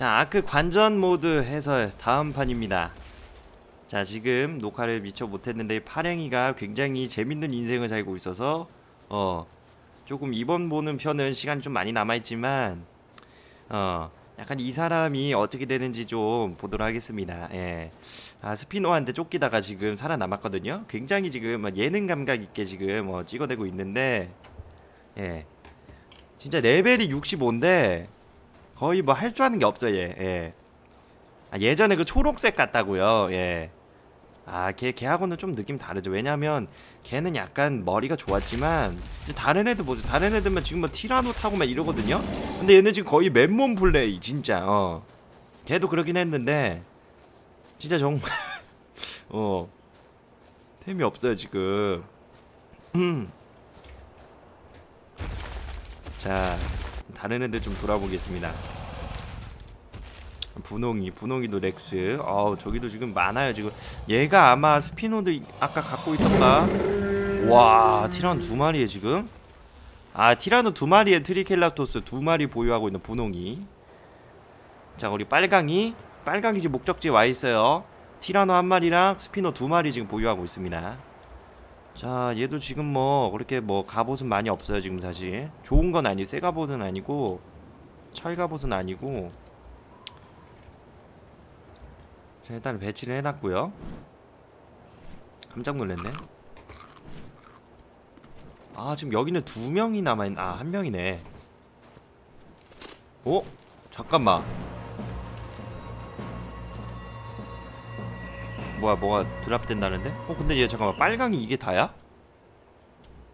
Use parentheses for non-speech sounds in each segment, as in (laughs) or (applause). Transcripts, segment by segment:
자 아크 관전 모드 해설 다음 판입니다. 자 지금 녹화를 미처 못했는데 파랭이가 굉장히 재밌는 인생을 살고 있어서 어 조금 이번 보는 편은 시간이 좀 많이 남아있지만 어 약간 이 사람이 어떻게 되는지 좀 보도록 하겠습니다. 예. 아 스피노한테 쫓기다가 지금 살아남았거든요. 굉장히 지금 뭐 예능 감각 있게 지금 어, 찍어내고 있는데 예. 진짜 레벨이 65인데 거의 뭐 할 줄 아는 게 없어요 얘 예. 아, 예전에 그 초록색 같다고요 예. 아, 걔, 걔하고는 좀 느낌 다르죠. 왜냐면, 걔는 약간 머리가 좋았지만, 다른 애들 보세요. 다른 애들만 지금 뭐 티라노 타고 막 이러거든요? 근데 얘는 지금 거의 맨몸 플레이, 진짜, 어. 걔도 그러긴 했는데, 진짜 정말, (laughs) 어. 템이 없어요, 지금. 자, 다른 애들 좀 돌아보겠습니다. 분홍이, 분홍이도 렉스. 어우, 저기도 지금 많아요, 지금. 얘가 아마 스피노도 아까 갖고 있던가? 와, 티라노 두 마리에 지금? 아, 티라노 두 마리에 트리켈라토스 두 마리 보유하고 있는 분홍이. 자, 우리 빨강이. 빨강이 지금 목적지에 와 있어요. 티라노 한 마리랑 스피노 두 마리 지금 보유하고 있습니다. 자, 얘도 지금 뭐 그렇게 뭐 갑옷은 많이 없어요, 지금 사실. 좋은 건 아니고 새 갑옷은 아니고 철 갑옷은 아니고. 자 일단 배치를 해놨고요. 깜짝 놀랐네. 아 지금 여기는 두 명이 남아있.. 아한 명이네. 어? 잠깐만 뭐야 뭐가 드랍된다는데? 어 근데 얘 잠깐만 빨강이 이게 다야?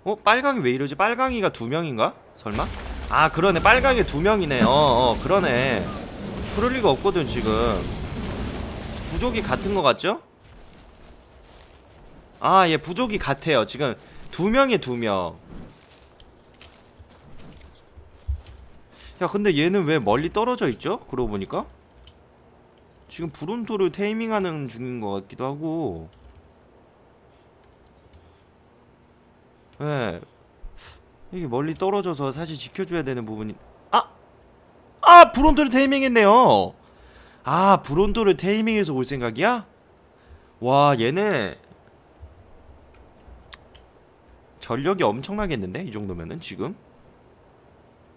어? 빨강이 왜 이러지? 빨강이가 두 명인가? 설마? 아 그러네 빨강이 두 명이네 어어 어, 그러네 그럴 리가 없거든 지금 부족이 같은 거 같죠? 아, 얘 부족이 같아요. 지금 두 명에 두 명. 야, 근데 얘는 왜 멀리 떨어져 있죠? 그러고 보니까 지금 브론토를 테이밍하는 중인 것 같기도 하고. 예. 네. 이게 멀리 떨어져서 사실 지켜줘야 되는 부분이 아! 아! 브론토를 테이밍했네요! 아 브론토를 테이밍해서 올 생각이야? 와 얘네 전력이 엄청나겠는데 이 정도면은 지금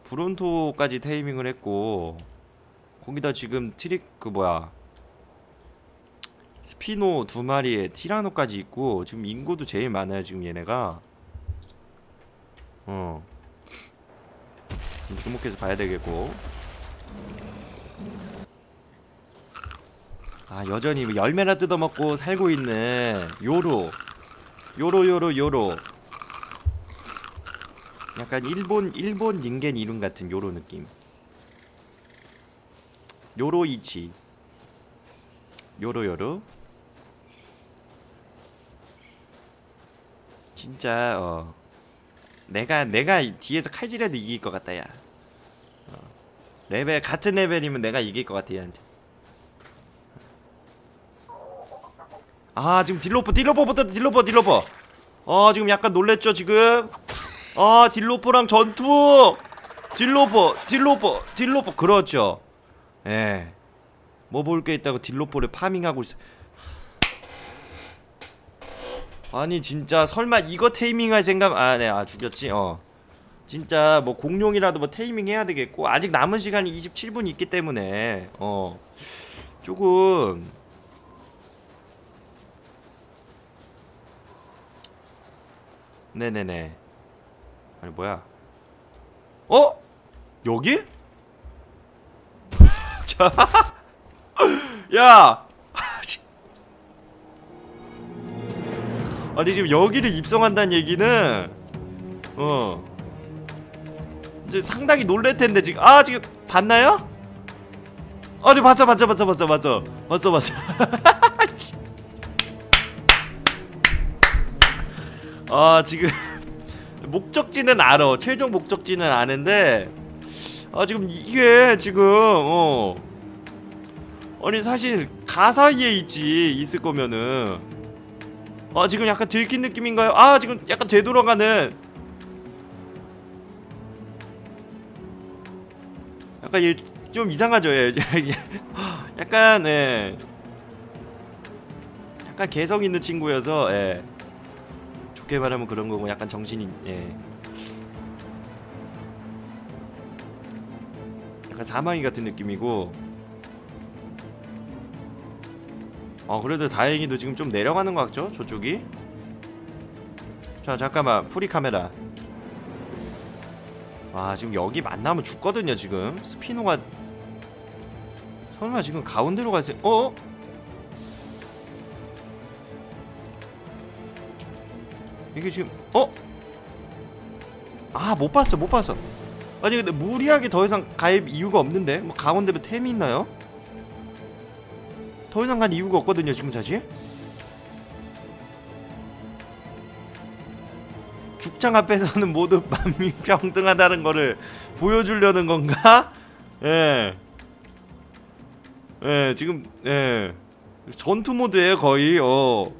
브론토까지 테이밍을 했고 거기다 지금 트릭 그 뭐야 스피노 두 마리에 티라노까지 있고 지금 인구도 제일 많아요 지금 얘네가. 어. 주목해서 봐야 되겠고. 아 여전히 열매나 뜯어먹고 살고 있는 요로. 요로 요로 요로. 약간 일본 일본 닌겐 이름 같은 요로 느낌. 요로이치 요로 진짜 어 내가 내가 뒤에서 칼질해도 이길 것 같다 야. 어. 레벨 같은 레벨이면 내가 이길 것 같아 얘한테. 아 지금 딜로퍼 딜로퍼부터 딜로퍼 딜로퍼. 어 지금 약간 놀랬죠 지금? 아 딜로퍼랑 전투! 딜로퍼 딜로퍼 딜로퍼. 그렇죠. 예 뭐 볼 게 있다고 딜로퍼를 파밍하고 있어. 아니 진짜 설마 이거 테이밍할 생각? 아네아 아, 죽였지? 어. 진짜 뭐 공룡이라도 뭐 테이밍 해야 되겠고 아직 남은 시간이 27분 있기 때문에 어. 조금. 네네네. 아니 뭐야? 어? 여길? (laughs) 자 야! (laughs) 아니 지금 여기를 입성한다는 얘기는 어. 이제 상당히 놀랄 텐데 지금. 아 지금 봤나요? 아니 봤어 봤어 봤어 봤어 봤어. 봤어 봤어. (laughs) 아 지금 (laughs) 목적지는 알아. 최종 목적지는 아는데 아 지금 이게 지금 어 아니 사실 가사이에 있지 있을 거면은 아 지금 약간 들킨 느낌인가요? 아 지금 약간 되돌아가는 약간 얘 좀 이상하죠. 예. (laughs) 약간 예. 약간 개성 있는 친구여서 예. 좋게 말하면 그런 거고 약간 정신이 예. 약간 사망이 같은 느낌이고 어 그래도 다행히도 지금 좀 내려가는 것 같죠? 저쪽이 자 잠깐만 프리 카메라 와 지금 여기 만나면 죽거든요 지금 스피노가 설마 지금 가운데로 가세요 어? 이게 지금 어? 아 못 봤어 못 봤어 아니 근데 무리하게 더 이상 갈 이유가 없는데 뭐 가운데로 템이 있나요? 더 이상 갈 이유가 없거든요 지금 사실 죽창 앞에서는 모두 (laughs) 만민평등하다는 거를 보여주려는 건가? 예. 예, 지금 예. 전투 모드예요, 거의. 어.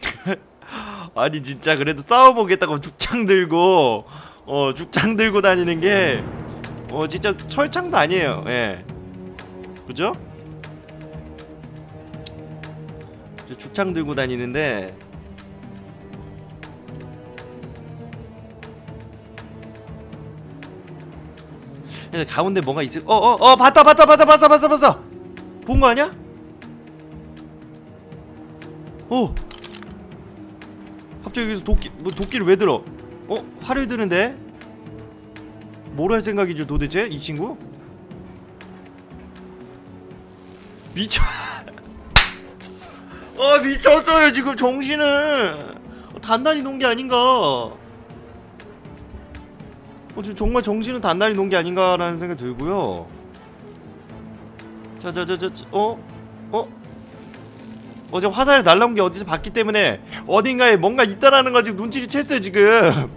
(laughs) 아니 진짜 그래도 싸워보겠다고 죽창 들고 어 죽창 들고 다니는 게 어 진짜 철창도 아니에요. 예. 그죠? 죽창 들고 다니는데 가운데 뭔가 있을 어어어 어, 어, 봤다 봤다 봤다 봤어 봤어 봤어 본 거 아니야? 어 갑자기 여기서 도끼 뭐 도끼를 왜 들어? 어 활을 드는데 뭘 할 생각이죠 도대체 이 친구? 미쳐 아 미쳤어요 지금 정신을 단단히 놓은 게 아닌가 어, 지금 정말 정신은 단단히 놓은 게 아닌가라는 생각이 들고요. 자, 자, 자, 자, 어? 어? 어제 화살 날라온 게 어디서 봤기 때문에 어딘가에 뭔가 있다라는 거 지금 눈치를 챘어요, 지금.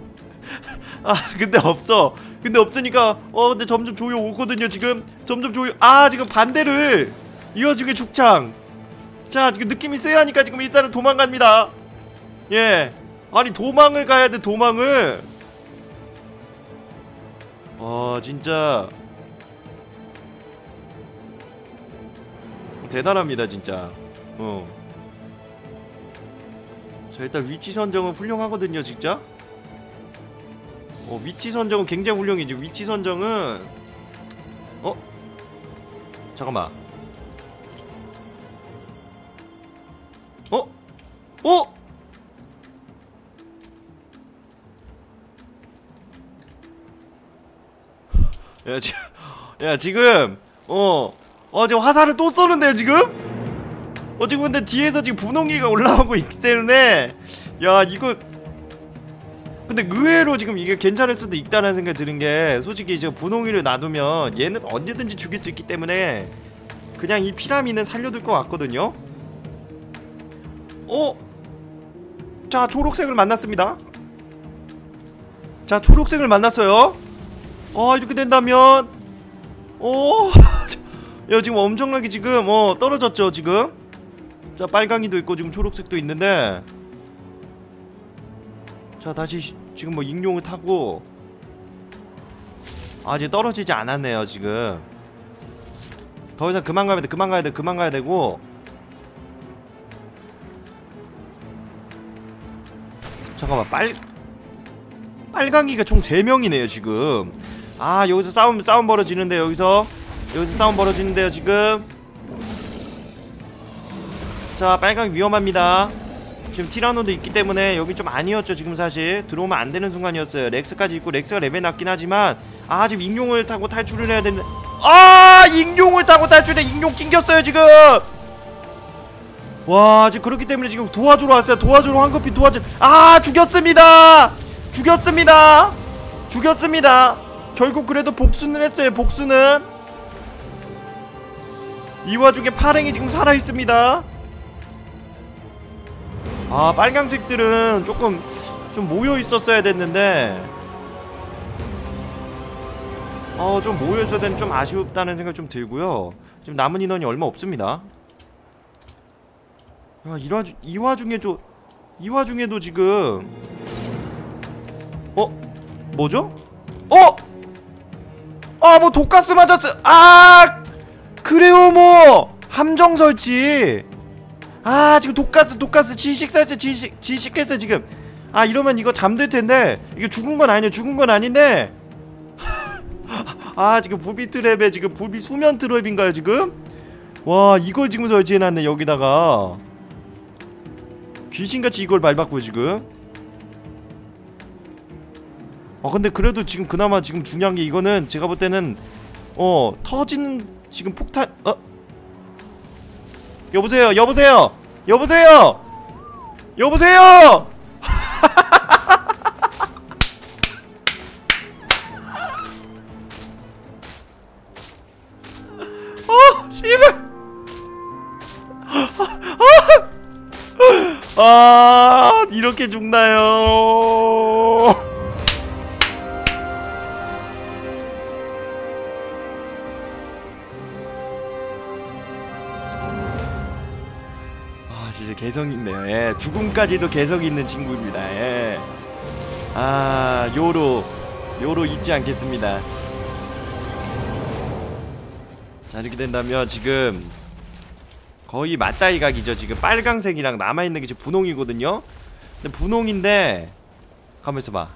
(laughs) 아, 근데 없어. 근데 없으니까, 어, 근데 점점 조용 오거든요, 지금. 점점 조용. 아, 지금 반대를. 이 와중에 죽창. 자, 지금 느낌이 세야 하니까 지금 일단은 도망갑니다. 예. 아니, 도망을 가야 돼, 도망을. 와 진짜 대단합니다 진짜 어. 자 일단 위치 선정은 훌륭하거든요 진짜 어 위치 선정은 굉장히 훌륭해지 위치 선정은 어? 잠깐만 어? 어? 야, 지, 야 지금 어, 어 지금 화살을 또 쏘는데요 지금? 어 지금 근데 뒤에서 지금 분홍기가 올라오고 있기 때문에 야 이거 근데 의외로 지금 이게 괜찮을 수도 있다는 생각이 드는 게 솔직히 이제 분홍이를 놔두면 얘는 언제든지 죽일 수 있기 때문에 그냥 이 피라미는 살려둘 것 같거든요 어? 자 초록색을 만났습니다. 자 초록색을 만났어요. 어 이렇게 된다면 어, (laughs) 야 지금 엄청나게 지금 어 떨어졌죠 지금? 자 빨강이도 있고 지금 초록색도 있는데. 자 다시 시, 지금 뭐 익룡을 타고. 아직 떨어지지 않았네요 지금. 더 이상 그만 가야 돼 그만 가야 돼 그만 가야 되고 잠깐만 빨 빨강이가 총 3명이네요 지금. 아 여기서 싸움 싸움 벌어지는데 여기서. 여기서 싸움 벌어지는데요 지금. 자 빨강 위험합니다. 지금 티라노도 있기 때문에 여기 좀 아니었죠 지금 사실. 들어오면 안 되는 순간이었어요. 렉스까지 있고 렉스가 레벨 낮긴 하지만. 아 지금 익룡을 타고 탈출을 해야 되는데 아 익룡을 타고 탈출해! 익룡 낑겼어요 지금 와 지금 그렇기 때문에 지금 도와주러 왔어요. 도와주러 황급히 도와주 아 죽였습니다! 죽였습니다! 죽였습니다! 결국 그래도 복수는 했어요 복수는. 이 와중에 파랭이 지금 살아있습니다. 아 빨강색들은 조금 좀 모여있었어야 됐는데. 어좀 모여있어야 되는 좀 아쉽다는 생각 좀 들고요. 지금 남은 인원이 얼마 없습니다 야, 이, 와중, 이 와중에 저, 이 와중에도 지금, 어? 뭐죠? 어? 아 뭐 독가스 맞았어. 아 그래요 뭐. 함정 설치. 아 지금 독가스 독가스 지식 설치 지식 지식했어 지금. 아 이러면 이거 잠들 텐데. 이게 죽은 건 아니에요 죽은 건 아닌데. (laughs) 아 지금 부비 트랩에 지금 부비 수면 트랩인가요 지금? 와 이걸 지금 설치해 놨네 여기다가 귀신같이 이걸 밟았고요 지금. 아 근데 그래도 지금 그나마 지금 중요한 게 이거는 제가 볼 때는 어 터지는 지금 폭탄 어? 여보세요 여보세요 여보세요 여보세요! (laughs) 어 씨발 이렇게 죽나요 아 진짜 개성 있네요. 예, 죽음까지도 개성 있는 친구입니다. 예. 아 요로 요로 잊지 않겠습니다. 자 이렇게 된다면 지금 거의 맞다이 각이죠. 지금 빨강색이랑 남아 있는 게 지금 분홍이거든요. 근데 분홍인데 가만 있어봐.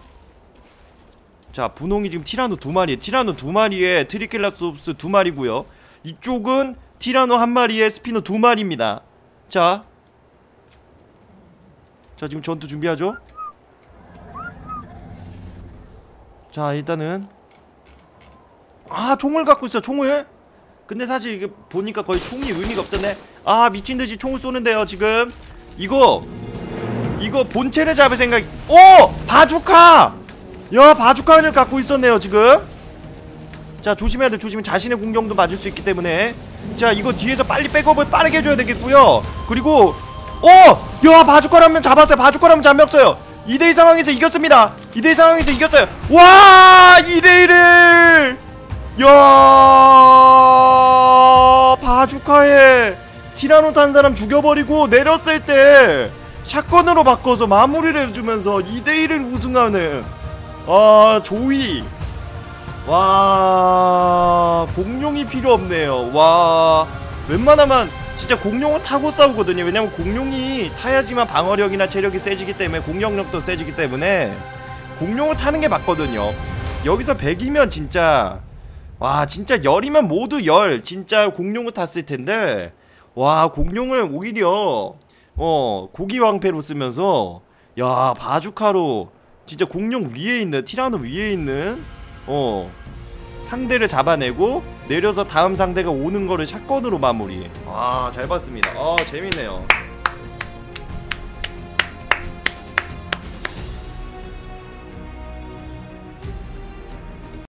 자 분홍이 지금 티라노 두 마리, 티라노 두 마리에 트리켈라톱스 두 마리고요. 이쪽은 티라노 한 마리에 스피노 두 마리입니다. 자, 자 지금 전투 준비하죠. 자 일단은 아 총을 갖고 있어 총을. 근데 사실 이게 보니까 거의 총이 의미가 없던데. 아 미친 듯이 총을 쏘는데요 지금. 이거 이거 본체를 잡을 생각. 오! 바주카. 야 바주카를 갖고 있었네요 지금. 자 조심해야 돼. 조심해 자신의 공격도 맞을 수 있기 때문에. 자 이거 뒤에서 빨리 백업을 빠르게 해줘야 되겠고요. 그리고 어! 야 바주카라면 잡았어요. 바주카라면 잡혔어요. 2대2 상황에서 이겼습니다. 2대2 상황에서 이겼어요. 와! 2대1을! 야! 바주카에 티라노 탄 사람 죽여버리고 내렸을 때 샷건으로 바꿔서 마무리를 해주면서 2대1을 우승하는 아 조이. 와 공룡이 필요 없네요. 와 웬만하면 진짜 공룡을 타고 싸우거든요. 왜냐면 공룡이 타야지만 방어력이나 체력이 세지기 때문에 공격력도 세지기 때문에 공룡을 타는 게 맞거든요. 여기서 100이면 진짜 와 진짜 열이면 모두 열. 진짜 공룡을 탔을 텐데 와 공룡을 오히려 어 고기 왕패로 쓰면서 야 바주카로 진짜 공룡 위에 있는 티라노 위에 있는 어 상대를 잡아내고 내려서 다음 상대가 오는 거를 샷건으로 마무리. 아, 잘 봤습니다. 아, 재밌네요.